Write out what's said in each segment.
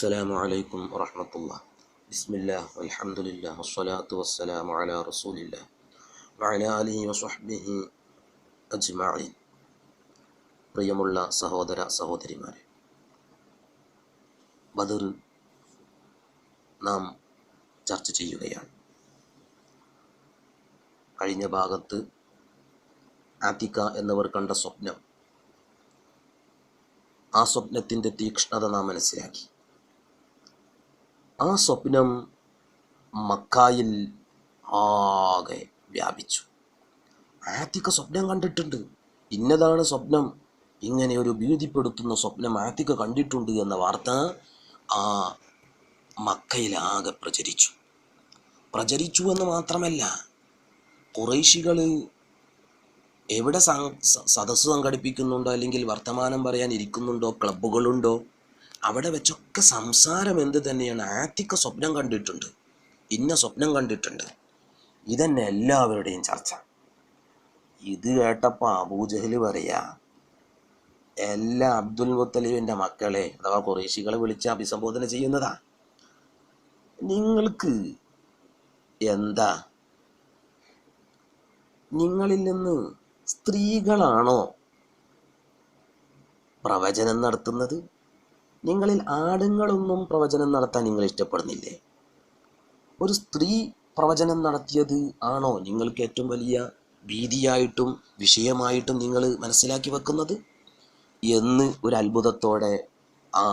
السلام عليكم ورحمة الله بسم الله والحمد لله والصلاة والسلام على رسول الله وعلى آله وصحبه أجمعين പ്രിയമുള്ള സഹോദര സഹോദരിമാരെ ബദർ നാം ചർച്ച ചെയ്യുകയാണ് കഴിഞ്ഞ ഭാഗത്ത് ആത്തിക്ക എന്നിവർ കണ്ട സ്വപ്നം ആ സ്വപ്നത്തിൻ്റെ തീക്ഷ്ണത നാം മനസ്സിലാക്കി ആ സ്വപ്നം മക്കായിൽ ആകെ വ്യാപിച്ചു. ആത്തിക്ക സ്വപ്നം കണ്ടിട്ടുണ്ട്. ഇന്നതാണ് സ്വപ്നം. ഇങ്ങനെ ഒരു ഭീതിപ്പെടുത്തുന്ന സ്വപ്നം ആത്തിക്ക കണ്ടിട്ടുണ്ട് എന്ന വാർത്ത ആ മക്കയിലാകെ പ്രചരിച്ചു. പ്രചരിച്ചു എന്ന് മാത്രമല്ല കുറേശികൾ എവിടെ സദസ്സ് സംഘടിപ്പിക്കുന്നുണ്ടോ അല്ലെങ്കിൽ വർത്തമാനം പറയാൻ ഇരിക്കുന്നുണ്ടോ ക്ലബ്ബുകളുണ്ടോ അവിടെ വെച്ചൊക്കെ സംസാരം എന്ത് തന്നെയാണ്? ആത്തിക്ക സ്വപ്നം കണ്ടിട്ടുണ്ട്. ഇന്ന സ്വപ്നം കണ്ടിട്ടുണ്ട്. ഇതന്നെ എല്ലാവരുടെയും ചർച്ച. ഇത് കേട്ടപ്പോൾ അബൂജഹൽ പറയാ എല്ലാ അബ്ദുൽ മുത്തലിബിന്റെ മക്കളെ അഥവാ കുറേശികളെ വിളിച്ച് അഭിസംബോധന ചെയ്യുന്നതാ. നിങ്ങൾക്ക് എന്താ? നിങ്ങളിൽ നിന്ന് സ്ത്രീകളാണോ പ്രവചനം നടത്തുന്നത്? നിങ്ങളിൽ ആടുങ്ങളൊന്നും പ്രവചനം നടത്താൻ നിങ്ങൾ ഇഷ്ടപ്പെടുന്നില്ലേ? ഒരു സ്ത്രീ പ്രവചനം നടത്തിയത് ആണോ നിങ്ങൾക്ക് ഏറ്റവും വലിയ ഭീതിയായിട്ടും വിഷയമായിട്ടും നിങ്ങൾ മനസ്സിലാക്കി വെക്കുന്നത്? എന്ന് ഒരു അത്ഭുതത്തോടെ ആ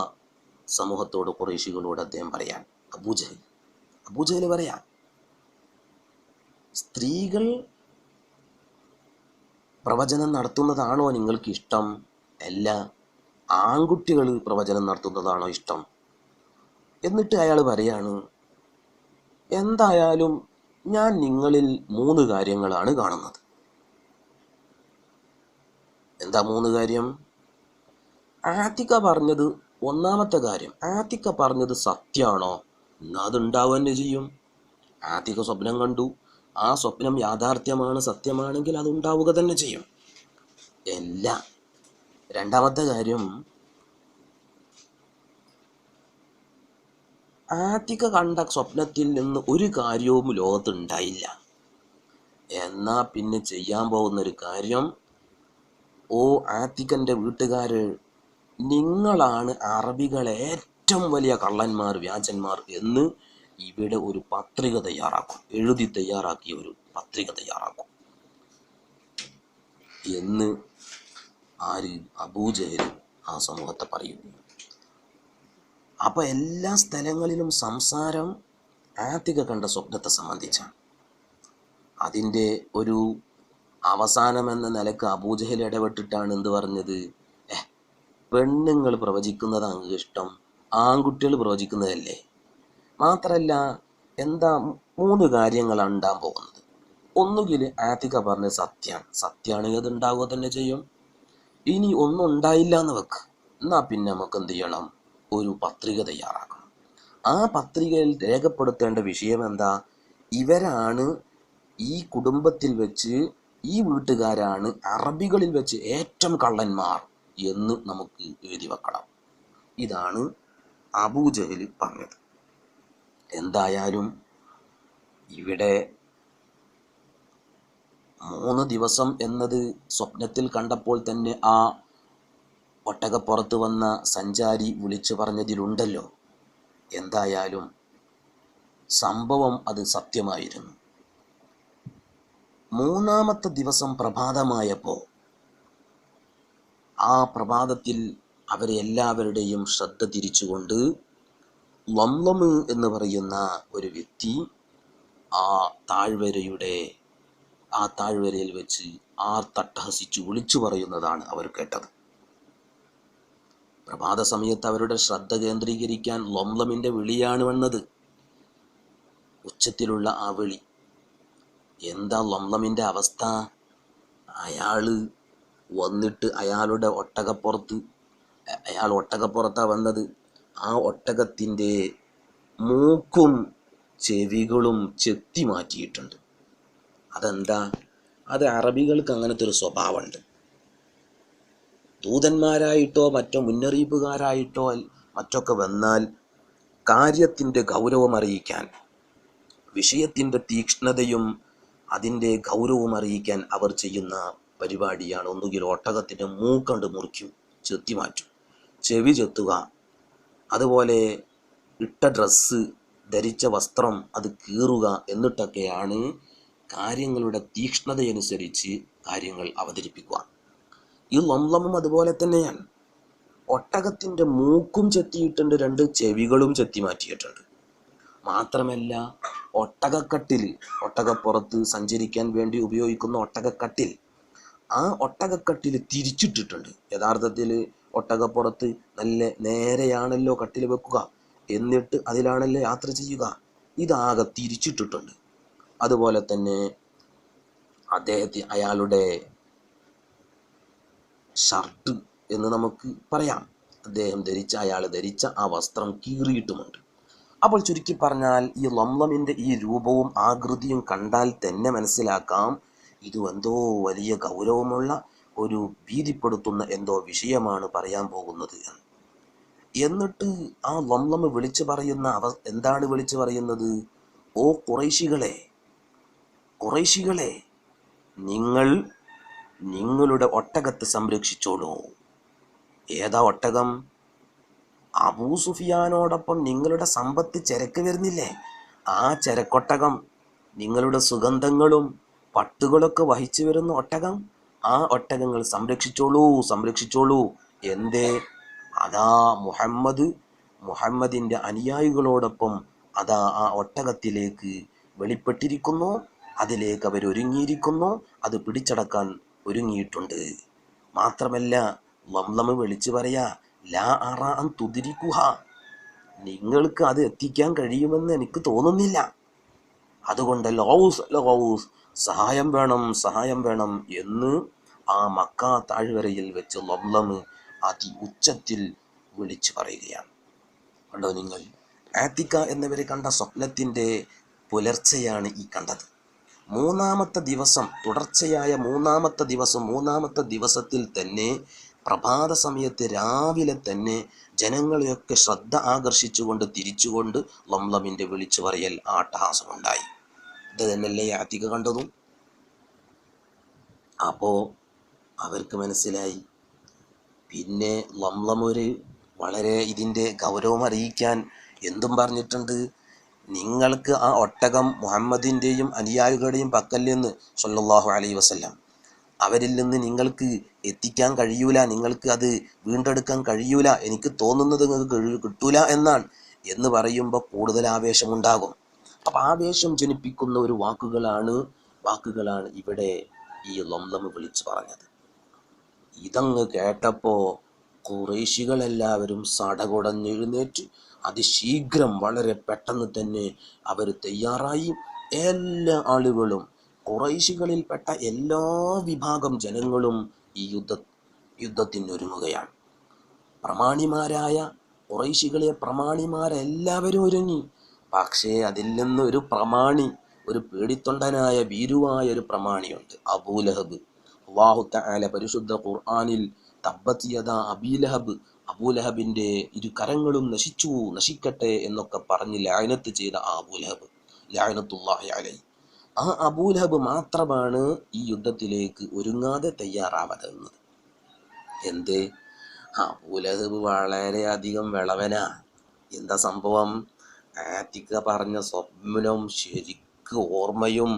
സമൂഹത്തോട് കുറേശികളോട് അദ്ദേഹം പറയാൻ അബൂജഹൽ അബൂജഹൽ പറയാം സ്ത്രീകൾ പ്രവചനം നടത്തുന്നതാണോ നിങ്ങൾക്ക് ഇഷ്ടം? അല്ല ആൺകുട്ടികൾ പ്രവചനം നടത്തുന്നതാണോ ഇഷ്ടം? എന്നിട്ട് അയാൾ പറയാണ് എന്തായാലും ഞാൻ നിങ്ങളിൽ മൂന്ന് കാര്യങ്ങളാണ് കാണുന്നത്. എന്താ മൂന്ന് കാര്യം? ആത്തിക്ക പറഞ്ഞത് ഒന്നാമത്തെ കാര്യം ആത്തിക്ക പറഞ്ഞത് സത്യമാണോ എന്നാ അതുണ്ടാവുക തന്നെ ചെയ്യും. ആത്തിക്ക സ്വപ്നം കണ്ടു. ആ സ്വപ്നം യാഥാർത്ഥ്യമാണ് സത്യമാണെങ്കിൽ അത് ഉണ്ടാവുക തന്നെ ചെയ്യും. അല്ല രണ്ടാമത്തെ കാര്യം ആത്തിക്ക കണ്ട സ്വപ്നത്തിൽ നിന്ന് ഒരു കാര്യവും ലോകത്തുണ്ടായില്ല എന്നാൽ എന്നാ പിന്നെ ചെയ്യാൻ പോകുന്ന ഒരു കാര്യം ഓ ആത്തിക്കന്റെ വീട്ടുകാർ നിങ്ങളാണ് അറബികളെ ഏറ്റവും വലിയ കള്ളന്മാർ വ്യാജന്മാർ എന്ന് ഇവിടെ ഒരു പത്രിക തയ്യാറാക്കും. എഴുതി തയ്യാറാക്കിയ ഒരു പത്രിക തയ്യാറാക്കും. എന്ന് ആര്? അബൂജഹൽ ആ സമൂഹത്തെ പറയുന്നു. അപ്പൊ എല്ലാ സ്ഥലങ്ങളിലും സംസാരം ആത്തിക കണ്ട സ്വപ്നത്തെ സംബന്ധിച്ചാണ്. അതിന്റെ ഒരു അവസാനം എന്ന നിലയ്ക്ക് അബൂജഹൽ ഇടപെട്ടിട്ടാണ് എന്ത് പറഞ്ഞത്? ഏഹ് പെണ്ണുങ്ങൾ പ്രവചിക്കുന്നതാണ് ഇഷ്ടം ആൺകുട്ടികൾ പ്രവചിക്കുന്നതല്ലേ? മാത്രല്ല എന്താ മൂന്ന് കാര്യങ്ങളാണ് ഉണ്ടാകാൻ പോകുന്നത്. ഒന്നുകിൽ ആത്തിക പറഞ്ഞ സത്യം സത്യമാണെങ്കിൽ അത് ഉണ്ടാവുക തന്നെ ചെയ്യും. ഇനി ഒന്നും ഉണ്ടായില്ല എന്ന് വെക്ക്. എന്നാ പിന്നെ നമുക്ക് എന്ത് ചെയ്യണം? ഒരു പത്രിക തയ്യാറാക്കണം. ആ പത്രികയിൽ രേഖപ്പെടുത്തേണ്ട വിഷയം എന്താ? ഇവരാണ് ഈ കുടുംബത്തിൽ വെച്ച് ഈ വീട്ടുകാരാണ് അറബികളിൽ വെച്ച് ഏറ്റവും കള്ളന്മാർ എന്ന് നമുക്ക് എഴുതി വെക്കണം. ഇതാണ് അബൂജഹൽ പറഞ്ഞത്. എന്തായാലും ഇവിടെ മൂന്ന് ദിവസം എന്നത് സ്വപ്നത്തിൽ കണ്ടപ്പോൾ തന്നെ ആ ഒട്ടകപ്പുറത്ത് വന്ന സഞ്ചാരി വിളിച്ചു പറഞ്ഞതിലുണ്ടല്ലോ. എന്തായാലും സംഭവം അത് സത്യമായിരുന്നു. മൂന്നാമത്തെ ദിവസം പ്രഭാതമായപ്പോൾ ആ പ്രഭാതത്തിൽ അവരെ എല്ലാവരുടെയും ശ്രദ്ധ തിരിച്ചുകൊണ്ട് ലംലമ് എന്ന് പറയുന്ന ഒരു വ്യക്തി ആ താഴ്വരയുടെ ആ താഴ്വരയിൽ വെച്ച് ആർ തട്ടഹസിച്ചു വിളിച്ചു പറയുന്നതാണ് അവർ കേട്ടത്. പ്രഭാത സമയത്ത് അവരുടെ ശ്രദ്ധ കേന്ദ്രീകരിക്കാൻ ലൊംലമിന്റെ വിളിയാണ് വന്നത്. ഉച്ചത്തിലുള്ള ആ വിളി. എന്താ ലൊംലമിന്റെ അവസ്ഥ? അയാൾ വന്നിട്ട് അയാളുടെ ഒട്ടകപ്പുറത്ത് അയാൾ ഒട്ടകപ്പുറത്താ വന്നത്. ആ ഒട്ടകത്തിന്റെ മൂക്കും ചെവികളും ചെത്തി മാറ്റിയിട്ടുണ്ട്. അതെന്താ? അത് അറബികൾക്ക് അങ്ങനത്തെ ഒരു സ്വഭാവമുണ്ട്. ദൂതന്മാരായിട്ടോ മറ്റോ മുന്നറിയിപ്പുകാരായിട്ടോ മറ്റൊക്കെ വന്നാൽ കാര്യത്തിന്റെ ഗൗരവം അറിയിക്കാൻ വിഷയത്തിന്റെ തീക്ഷ്ണതയും അതിന്റെ ഗൗരവവും അറിയിക്കാൻ അവർ ചെയ്യുന്ന പരിപാടിയാണ് ഒന്നുകിൽ ഒട്ടകത്തിന്റെ മൂക്കണ്ട് മുറിക്കും ചെത്തി മാറ്റും. ചെവി ചെത്തുക. അതുപോലെ ഇട്ട ഡ്രസ്സ് ധരിച്ച വസ്ത്രം അത് കീറുക എന്നിട്ടൊക്കെയാണ് കാര്യങ്ങളുടെ തീക്ഷ്ണതയനുസരിച്ച് കാര്യങ്ങൾ അവതരിപ്പിക്കുക ഈ ലംലമും അതുപോലെ തന്നെയാണ്. ഒട്ടകത്തിന്റെ മൂക്കും ചെത്തിയിട്ടുണ്ട് രണ്ട് ചെവികളും ചെത്തി മാറ്റിയിട്ടുണ്ട്. മാത്രമല്ല ഒട്ടകക്കട്ടിൽ ഒട്ടകപ്പുറത്ത് സഞ്ചരിക്കാൻ വേണ്ടി ഉപയോഗിക്കുന്ന ഒട്ടകക്കട്ടിൽ ആ ഒട്ടകക്കട്ടിൽ തിരിച്ചിട്ടിട്ടുണ്ട്. യഥാർത്ഥത്തിൽ ഒട്ടകപ്പുറത്ത് നല്ല നേരെയാണല്ലോ കട്ടിൽ വെക്കുക. എന്നിട്ട് അതിലാണല്ലോ യാത്ര ചെയ്യുക. ഇതാകെ തിരിച്ചിട്ടിട്ടുണ്ട്. അതുപോലെ തന്നെ അദ്ദേഹത്തെ അയാളുടെ ഷർട്ട് എന്ന് നമുക്ക് പറയാം. അദ്ദേഹം ധരിച്ച അയാൾ ധരിച്ച ആ വസ്ത്രം കീറിയിട്ടുമുണ്ട്. അപ്പോൾ ചുരുക്കി പറഞ്ഞാൽ ഈ ലംലമിന്റെ ഈ രൂപവും ആകൃതിയും കണ്ടാൽ തന്നെ മനസ്സിലാക്കാം. ഇത് എന്തോ വലിയ ഗൗരവമുള്ള ഒരു ഭീതിപ്പെടുത്തുന്ന എന്തോ വിഷയമാണ് പറയാൻ പോകുന്നത് എന്ന്. എന്നിട്ട് ആ ലംലം വിളിച്ചു പറയുന്ന അവ എന്താണ് വിളിച്ചു പറയുന്നത്? ഓ കുറൈശികളെ കുറൈശികളെ നിങ്ങൾ നിങ്ങളുടെ ഒട്ടകത്തെ സംരക്ഷിച്ചോളൂ. ഏതാ ഒട്ടകം? അബൂ സുഫിയാനോടൊപ്പം നിങ്ങളുടെ സമ്പത്ത് ചരക്ക് വരുന്നില്ലേ? ആ ചരക്കൊട്ടകം നിങ്ങളുടെ സുഗന്ധങ്ങളും പട്ടുകളൊക്കെ വഹിച്ചു വരുന്ന ഒട്ടകം ആ ഒട്ടകങ്ങൾ സംരക്ഷിച്ചോളൂ സംരക്ഷിച്ചോളൂ. എന്തേ? അതാ മുഹമ്മദ് മുഹമ്മദിന്റെ അനുയായികളോടൊപ്പം അതാ ആ ഒട്ടകത്തിലേക്ക് വെളിപ്പെട്ടിരിക്കുന്നു. അതിലേക്ക് അവർ ഒരുങ്ങിയിരിക്കുന്നു. അത് പിടിച്ചടക്കാൻ ഒരുങ്ങിയിട്ടുണ്ട്. മാത്രമല്ല ലംലമ് വിളിച്ചു പറയാ ലാ അറ അൻ തുതിരിക്കുഹ നിങ്ങൾക്ക് അത് എത്തിക്കാൻ കഴിയുമെന്ന് എനിക്ക് തോന്നുന്നില്ല. അതുകൊണ്ട് ലോസ് ലോസ് സഹായം വേണം സഹായം വേണം എന്ന് ആ മക്ക താഴ്വരയിൽ വെച്ച് ലംലമ് അതി ഉച്ചത്തിൽ വിളിച്ചു പറയുകയാണ്. കണ്ടോ നിങ്ങൾ? ആത്തിക്ക എന്നിവരെ കണ്ട സ്വപ്നത്തിന്റെ പുലർച്ചെയാണ് ഈ കണ്ടത്. മൂന്നാമത്തെ ദിവസം തുടർച്ചയായ മൂന്നാമത്തെ ദിവസം മൂന്നാമത്തെ ദിവസത്തിൽ തന്നെ പ്രഭാത സമയത്ത് രാവിലെ തന്നെ ജനങ്ങളെയൊക്കെ ശ്രദ്ധ ആകർഷിച്ചുകൊണ്ട് തിരിച്ചുകൊണ്ട് ലംലമിന്റെ വിളിച്ചു പറയൽ ആട്ടഹാസമുണ്ടായി. ഇത് തന്നെയല്ലേ യാത്തിക കണ്ടതും? അപ്പോൾ അവർക്ക് മനസ്സിലായി. പിന്നെ ലംലമൊരു വളരെ ഇതിന്റെ ഗൗരവം അറിയിക്കാൻ എന്തും പറഞ്ഞിട്ടുണ്ട്? നിങ്ങൾക്ക് ആ ഒട്ടകം മുഹമ്മദിന്റെയും അനുയായികളുടെയും പക്കൽ നിന്ന് സല്ലല്ലാഹു അലൈഹി വസല്ലം. അവരിൽ നിന്ന് നിങ്ങൾക്ക് എത്തിക്കാൻ കഴിയൂല നിങ്ങൾക്ക് അത് വീണ്ടെടുക്കാൻ കഴിയൂല എനിക്ക് തോന്നുന്നത് നിങ്ങൾക്ക് കിട്ടൂല എന്നാണ് എന്ന് പറയുമ്പോൾ കൂടുതൽ ആവേശമുണ്ടാകും അപ്പം ആവേശം ജനിപ്പിക്കുന്ന ഒരു വാക്കുകളാണ് വാക്കുകളാണ് ഇവിടെ ഈ ലംലം വിളിച്ചു പറഞ്ഞത്. ഇതങ്ങ് കേട്ടപ്പോൾ കുറേശികളെല്ലാവരും സടകുടഞ്ഞെഴുന്നേറ്റ് അതിശീഘ്രം വളരെ പെട്ടെന്ന് തന്നെ അവർ തയ്യാറായി. എല്ലാ ആളുകളും കുറൈശികളിൽപ്പെട്ട എല്ലാ വിഭാഗം ജനങ്ങളും ഈ യുദ്ധ യുദ്ധത്തിനൊരുങ്ങുകയാണ്. പ്രമാണിമാരായ കുറൈശികളെ പ്രമാണിമാരെല്ലാവരും ഒരുങ്ങി. പക്ഷേ അതിൽ നിന്ന് ഒരു പ്രമാണി ഒരു പേടിത്തൊണ്ടനായ ഭീരുവായ ഒരു പ്രമാണിയുണ്ട് അബൂലഹബ്. അള്ളാഹു തആല പരിശുദ്ധ ഖുർആനിൽ തബ്ബത്തിയത അബീലഹബ് അബൂലഹബിന്റെ ഇരു കരങ്ങളും നശിച്ചു നശിക്കട്ടെ എന്നൊക്കെ പറഞ്ഞ് ലായനത്ത് ചെയ്ത ആ അബൂലഹബ് ലായനത്തുല്ലാഹി ആ അബൂലഹബ് മാത്രമാണ് ഈ യുദ്ധത്തിലേക്ക് ഒരുങ്ങാതെ തയ്യാറാവാതെന്നത് എന്ത്? അബൂലഹബ് വളരെയധികം വിളവനാ. എന്താ സംഭവം? ആറ്റിക്ക പറഞ്ഞ സ്വപ്നം ശരിക്ക് ഓർമ്മയും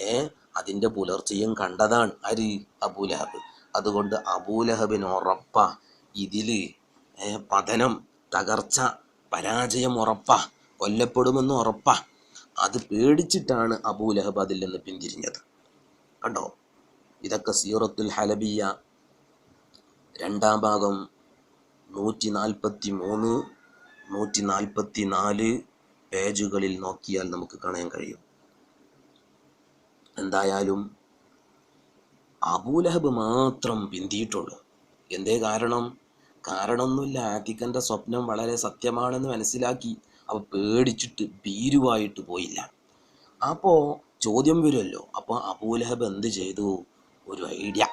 ഏ അതിന്റെ പുലർച്ചയും കണ്ടതാണ് അരി അബൂലഹബ് അതുകൊണ്ട് അബൂലഹബിന് ഉറപ്പാ ഇതിൽ പതനം തകർച്ച പരാജയം ഉറപ്പ കൊല്ലപ്പെടുമെന്ന് ഉറപ്പ. അത് പേടിച്ചിട്ടാണ് അബൂലഹബ് അതിൽ നിന്ന് പിന്തിരിഞ്ഞത്. കണ്ടോ? ഇതൊക്കെ സീറത്തുൽ ഹലബിയ രണ്ടാം ഭാഗം നൂറ്റി നാൽപ്പത്തി മൂന്ന് നൂറ്റി നാൽപ്പത്തി നാല് പേജുകളിൽ നോക്കിയാൽ നമുക്ക് കാണാൻ കഴിയും. എന്തായാലും അബൂലഹബ് മാത്രം പിന്തിയിട്ടുള്ളൂ. എന്തേ കാരണം? കാരണമൊന്നുമില്ല. ആത്തിക്കന്റെ സ്വപ്നം വളരെ സത്യമാണെന്ന് മനസ്സിലാക്കി അവ പേടിച്ചിട്ട് ഭീരുവായിട്ട് പോയില്ല. അപ്പോൾ ചോദ്യം വരുമല്ലോ. അപ്പോൾ അബൂലഹബ് എന്ത് ചെയ്തു? ഒരു ഐഡിയ.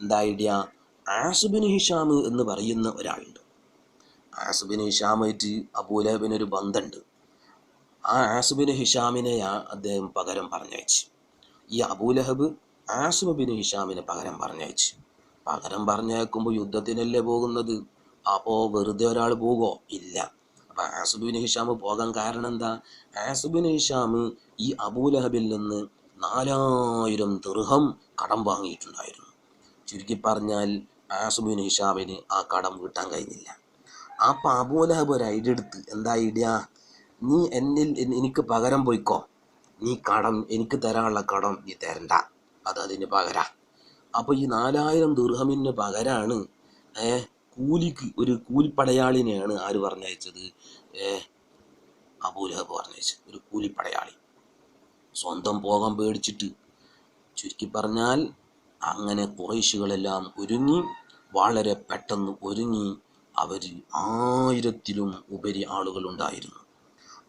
എന്താ ഐഡിയ? ആസുബിൻ ഹിഷാം എന്ന് പറയുന്ന ഒരാളുണ്ട്. ആസുബിൻ ഹിഷാമായിട്ട് അബൂലഹബിനൊരു ബന്ധമുണ്ട്. ആ ആസുബിൻ ഹിഷാമിനെ അദ്ദേഹം പകരം പറഞ്ഞയച്ചു. ഈ അബൂലഹബ് ആസുബിൻ ഹിഷാമിനെ പകരം പറഞ്ഞയച്ചു. പകരം പറഞ്ഞേക്കുമ്പോൾ യുദ്ധത്തിനല്ലേ പോകുന്നത്? അപ്പോൾ വെറുതെ ഒരാൾ പോകുമോ ഇല്ല. അപ്പൊ ആസുബിൻ ഹിഷാം പോകാൻ കാരണം എന്താ? ആസുബിൻ ഹിഷാം ഈ അബൂലഹബിൽ നിന്ന് നാലായിരം ദൃഹം കടം വാങ്ങിയിട്ടുണ്ടായിരുന്നു. ചുരുക്കി പറഞ്ഞാൽ ആസുബിൻ ഹിഷാമിന് ആ കടം വീട്ടാൻ കഴിഞ്ഞില്ല. അപ്പം അബൂലഹബ് ഒരു ഐഡിയ എടുത്ത് എന്താ ഐഡിയ? നീ എന്നിൽ എനിക്ക് പകരം പോയിക്കോ. നീ കടം എനിക്ക് തരാനുള്ള കടം നീ തരണ്ട. അത് അതിന് പകരാ. അപ്പോൾ ഈ നാലായിരം ദുർഹമിന് പകരാണ് ഏ കൂലിക്ക് ഒരു കൂലിപ്പടയാളിനെയാണ് ആര് പറഞ്ഞയച്ചത്? ഏ അബൂലഹബ് പറഞ്ഞയച്ചത് ഒരു കൂലിപ്പടയാളി. സ്വന്തം പോകാൻ പേടിച്ചിട്ട്. ചുരുക്കി പറഞ്ഞാൽ അങ്ങനെ കുറേശുകളെല്ലാം ഒരുങ്ങി വളരെ പെട്ടെന്ന് ഒരുങ്ങി അവർ ആയിരത്തിലും ഉപരി ആളുകൾ ഉണ്ടായിരുന്നു.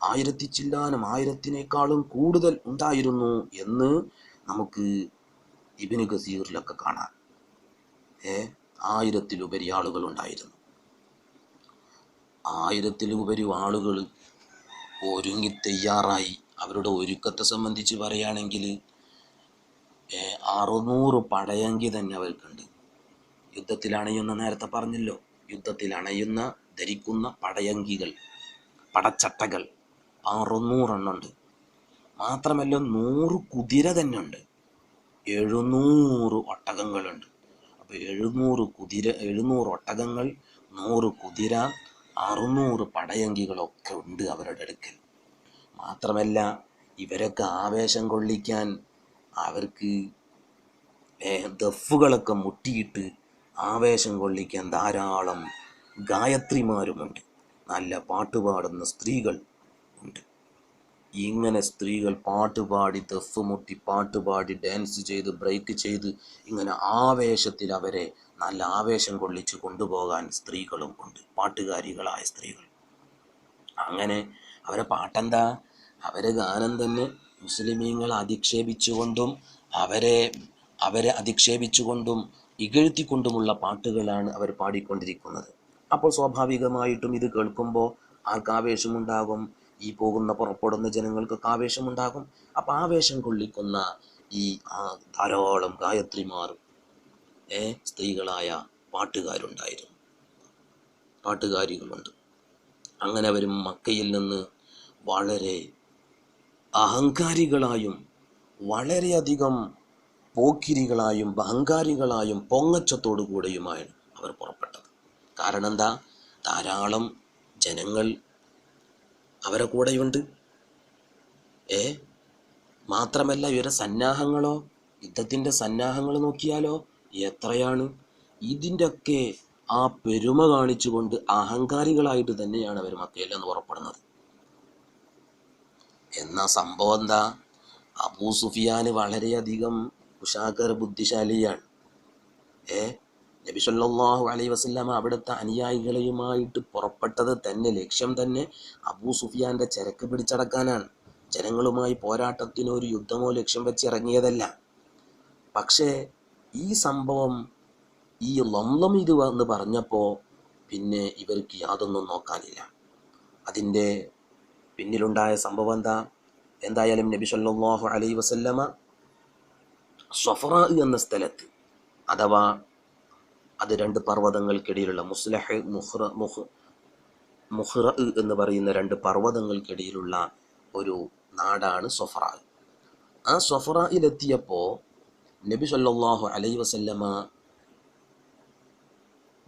ആയിരത്തി ചില്ലാനം ആയിരത്തിനേക്കാളും കൂടുതൽ ഉണ്ടായിരുന്നു എന്ന് നമുക്ക് ഇബിന് ഗസീറിലൊക്കെ കാണാം ഏ ആയിരത്തിലുപരി ആളുകൾ ഉണ്ടായിരുന്നു ആയിരത്തിലുപരി ആളുകൾ ഒരുങ്ങി തയ്യാറായി. അവരുടെ ഒരുക്കത്തെ സംബന്ധിച്ച് പറയുകയാണെങ്കിൽ അറുന്നൂറ് പടയങ്കി തന്നെ അവർക്കുണ്ട്. യുദ്ധത്തിൽ അണയുന്ന നേരത്തെ പറഞ്ഞല്ലോ യുദ്ധത്തിൽ അണയുന്ന ധരിക്കുന്ന പടയങ്കികൾ പടച്ചട്ടകൾ അറുന്നൂറെണ്ണുണ്ട് മാത്രമല്ല നൂറ് കുതിര തന്നെ ഉണ്ട് എഴുന്നൂറ് ഒട്ടകങ്ങളുണ്ട്. അപ്പോൾ എഴുന്നൂറ് കുതിര എഴുന്നൂറ് ഒട്ടകങ്ങൾ നൂറ് കുതിര അറുന്നൂറ് പടയങ്കികളൊക്കെ ഉണ്ട് അവരുടെ അടുക്കൽ. മാത്രമല്ല ഇവരൊക്കെ ആവേശം കൊള്ളിക്കാൻ അവർക്ക് ദഫുകളൊക്കെ മുട്ടിയിട്ട് ആവേശം കൊള്ളിക്കാൻ ധാരാളം ഗായത്രിമാരുമുണ്ട്. നല്ല പാട്ടുപാടുന്ന സ്ത്രീകൾ ഉണ്ട്. ഇങ്ങനെ സ്ത്രീകൾ പാട്ടുപാടി ദഫ് മുട്ടി പാട്ടുപാടി ഡാൻസ് ചെയ്ത് ബ്രേക്ക് ചെയ്ത് ഇങ്ങനെ ആവേശത്തിൽ അവരെ നല്ല ആവേശം കൊള്ളിച്ച് കൊണ്ടുപോകാൻ സ്ത്രീകളും ഉണ്ട്. പാട്ടുകാരികളായ സ്ത്രീകൾ. അങ്ങനെ അവരെ പാട്ടെന്താ? അവരെ ഗാനം തന്നെ മുസ്ലിമീങ്ങൾ അധിക്ഷേപിച്ചുകൊണ്ടും അവരെ അവരെ അധിക്ഷേപിച്ചുകൊണ്ടും ഇകഴ്ത്തിക്കൊണ്ടുമുള്ള പാട്ടുകളാണ് അവർ പാടിക്കൊണ്ടിരിക്കുന്നത്. അപ്പോൾ സ്വാഭാവികമായിട്ടും ഇത് കേൾക്കുമ്പോൾ ആർക്ക് ആവേശമുണ്ടാകും ഈ പോകുന്ന പുറപ്പെടുന്ന ജനങ്ങൾക്കൊക്കെ ആവേശമുണ്ടാകും. അപ്പം ആവേശം കൊള്ളിക്കുന്ന ഈ ധാരാളം ഗായത്രിമാർ ഏ സ്ത്രീകളായ പാട്ടുകാരുണ്ടായിരുന്നു. പാട്ടുകാരികളുണ്ട്. അങ്ങനെ അവർ മക്കയിൽ നിന്ന് വളരെ അഹങ്കാരികളായും വളരെയധികം പോക്കിരികളായും അഹങ്കാരികളായും പൊങ്ങച്ചത്തോടു കൂടെയുമാണ് അവർ പുറപ്പെട്ടത്. കാരണം എന്താ? ധാരാളം ജനങ്ങൾ അവരെ കൂടെയുണ്ട്. ഏ? മാത്രമല്ല ഇവരെ സന്നാഹങ്ങളോ യുദ്ധത്തിന്റെ സന്നാഹങ്ങൾ നോക്കിയാലോ? എത്രയാണ്? ഇതിന്റെയൊക്കെ ആ പെരുമ കാണിച്ചുകൊണ്ട് അഹങ്കാരികളായിട്ട് തന്നെയാണ് അവർ മക്കയിൽ നിന്ന് പുറപ്പെടുന്നത്. എന്നാ സംഭവം എന്താ? അബൂ സുഫിയാന് വളരെയധികം കുശാകര ബുദ്ധിശാലിയാണ്. ഏ? നബി സല്ലാഹു അലൈഹി വസല്ലമ അവിടുത്തെ അനുയായികളെയുമായിട്ട് പുറപ്പെട്ടത് തന്നെ ലക്ഷ്യം തന്നെ അബൂ സുഫിയാന്റെ ചരക്ക് പിടിച്ചടക്കാനാണ്. ജനങ്ങളുമായി പോരാട്ടത്തിനോ ഒരു യുദ്ധമോ ലക്ഷ്യം വെച്ച് ഇറങ്ങിയതല്ല. പക്ഷേ ഈ സംഭവം ഈ ലംലം ഇത് എന്ന് പറഞ്ഞപ്പോൾ പിന്നെ ഇവർക്ക് യാതൊന്നും നോക്കാനില്ല. അതിന്റെ പിന്നിലുണ്ടായ സംഭവം എന്താ? എന്തായാലും നബി സല്ലാഹു അലൈ വസല്ലമ സൊഫറ എന്ന സ്ഥലത്ത് അഥവാ അത് രണ്ട് പർവതങ്ങൾക്കിടയിലുള്ള മുസ്ലഹ് മുഹ്റ മുഹ് മുഹ്റ എന്ന് പറയുന്ന രണ്ട് പർവതങ്ങൾക്കിടയിലുള്ള ഒരു നാടാണ് സൊഫറ. ആ സൊഫറയിലെത്തിയപ്പോൾ നബി സല്ലാഹു അലൈ വസല്ലമ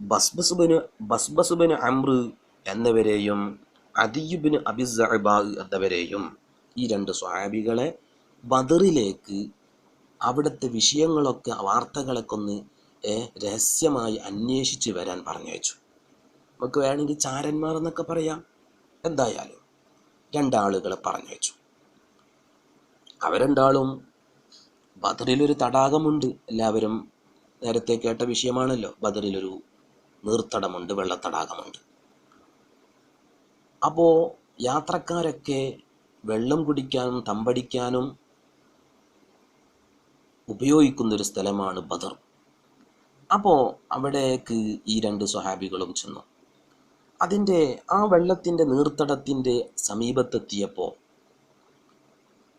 ബസ്ബസുബിന് ബസ്ബസുബിന് അമ്ര എന്നവരെയും അദിയുബിന് അബിസഅബ എന്നവരെയും ഈ രണ്ട് സ്വഹാബികളെ ബദറിലേക്ക് അവിടുത്തെ വിഷയങ്ങളൊക്കെ വാർത്തകളൊക്കെ ഒന്ന് രഹസ്യമായി അന്വേഷിച്ച് വരാൻ പറഞ്ഞയച്ചു. നമുക്ക് വേണമെങ്കിൽ ചാരന്മാർ എന്നൊക്കെ പറയാം. എന്തായാലും രണ്ടാളുകളെ പറഞ്ഞയച്ചു. അവരെന്താളും? ബദറിലൊരു തടാകമുണ്ട്. എല്ലാവരും നേരത്തെ കേട്ട വിഷയമാണല്ലോ. ബദറിലൊരു നീർത്തടമുണ്ട് വെള്ളത്തടാകമുണ്ട്. അപ്പോൾ യാത്രക്കാരൊക്കെ വെള്ളം കുടിക്കാനും തമ്പടിക്കാനും ഉപയോഗിക്കുന്നൊരു സ്ഥലമാണ് ബദർ. അപ്പോൾ അവിടേക്ക് ഈ രണ്ട് സ്വഹാബികളും ചെന്നു. അതിന്റെ ആ വെള്ളത്തിന്റെ നീർത്തടത്തിന്റെ സമീപത്തെത്തിയപ്പോൾ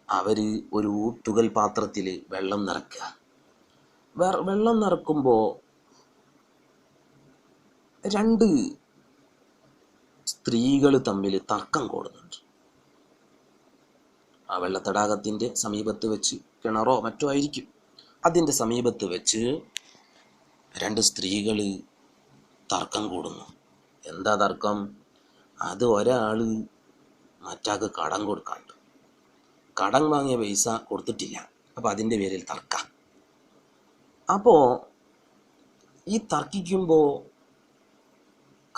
അവർ ഒരു തുകൽ പാത്രത്തിൽ വെള്ളം നിറക്കുക വെള്ളം നിറക്കുമ്പോൾ രണ്ട് സ്ത്രീകൾ തമ്മിൽ തർക്കം കൂടുന്നുണ്ട്. ആ വെള്ളത്തടാകത്തിന്റെ സമീപത്ത് വെച്ച് കിണറോ മറ്റോ ആയിരിക്കും. അതിന്റെ സമീപത്ത് വെച്ച് രണ്ട് സ്ത്രീകൾ തർക്കം കൂടുന്നു. എന്താ തർക്കം? അത് ഒരാൾ മറ്റാൾക്ക് കടം കൊടുക്കാണ്ട്. കടം വാങ്ങിയ പൈസ കൊടുത്തിട്ടില്ല. അപ്പോൾ അതിന്റെ പേരിൽ തർക്കം. അപ്പോൾ ഈ തർക്കിക്കുമ്പോൾ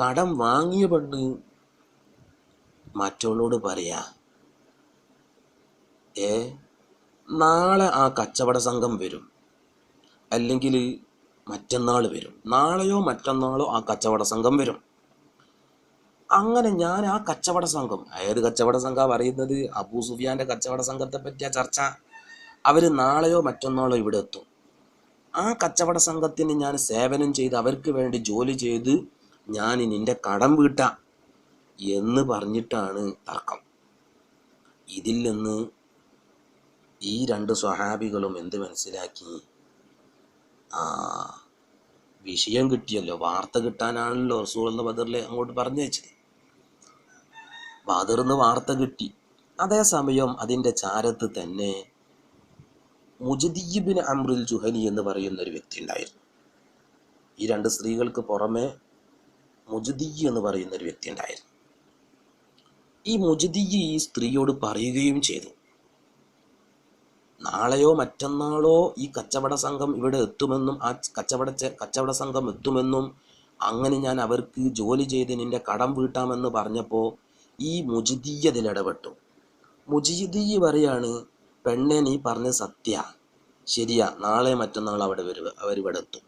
കടം വാങ്ങിയ പെണ്ണ് മറ്റുള്ളോട് പറയാ ഏ നാളെ ആ കച്ചവട സംഘം വരും. അല്ലെങ്കിൽ മറ്റന്നാൾ വരും. നാളെയോ മറ്റന്നാളോ ആ കച്ചവട സംഘം വരും. അങ്ങനെ ഞാൻ ആ കച്ചവട സംഘം ഏത് കച്ചവട സംഘം അറിയുന്നത് അബൂ സുഫിയാന്റെ കച്ചവട സംഘത്തെ പറ്റിയ ചർച്ച. അവർ നാളെയോ മറ്റന്നാളോ ഇവിടെ എത്തും. ആ കച്ചവട സംഘത്തിന് ഞാൻ സേവനം ചെയ്ത് അവർക്ക് വേണ്ടി ജോലി ചെയ്ത് ഞാൻ നിന്റെ കടം വീട്ടാം എന്ന് പറഞ്ഞിട്ടാണ് തർക്കം. ഇതിൽ നിന്ന് ഈ രണ്ട് സ്വഹാബികളും എന്ത് മനസ്സിലാക്കി? ആ വിഷയം കിട്ടിയല്ലോ. വാർത്ത കിട്ടാനാണല്ലോ റസൂൾ എന്ന ബദറിലെ അങ്ങോട്ട് പറഞ്ഞു വെച്ചത് ബദറിന്ന് വാർത്ത കിട്ടി. അതേസമയം അതിന്റെ ചാരത്ത് തന്നെ മുജദീബിൻ അമ്രുൽ ജുഹനി എന്ന് പറയുന്ന ഒരു വ്യക്തി ഉണ്ടായിരുന്നു. ഈ രണ്ട് സ്ത്രീകൾക്ക് പുറമെ മുജദി എന്ന് പറയുന്ന ഒരു വ്യക്തി ഉണ്ടായിരുന്നു. ഈ മുജദി ഈ സ്ത്രീയോട് പറയുകയും ചെയ്തു. നാളെയോ മറ്റന്നാളോ ഈ കച്ചവട സംഘം ഇവിടെ എത്തുമെന്നും ആ കച്ചവട കച്ചവട സംഘം എത്തുമെന്നും അങ്ങനെ ഞാൻ അവർക്ക് ജോലി ചെയ്ത് നിന്റെ കടം വീട്ടാമെന്ന് പറഞ്ഞപ്പോൾ ഈ മുജിദീയ ഇതിലിടപെട്ടു ഇടപെട്ടു. മുജിദി പറയാണ് പെണ്ണെ നീ പറഞ്ഞ സത്യ. ശരിയാ നാളെ മറ്റന്നാൾ അവിടെ വരും അവരിവിടെ എത്തും.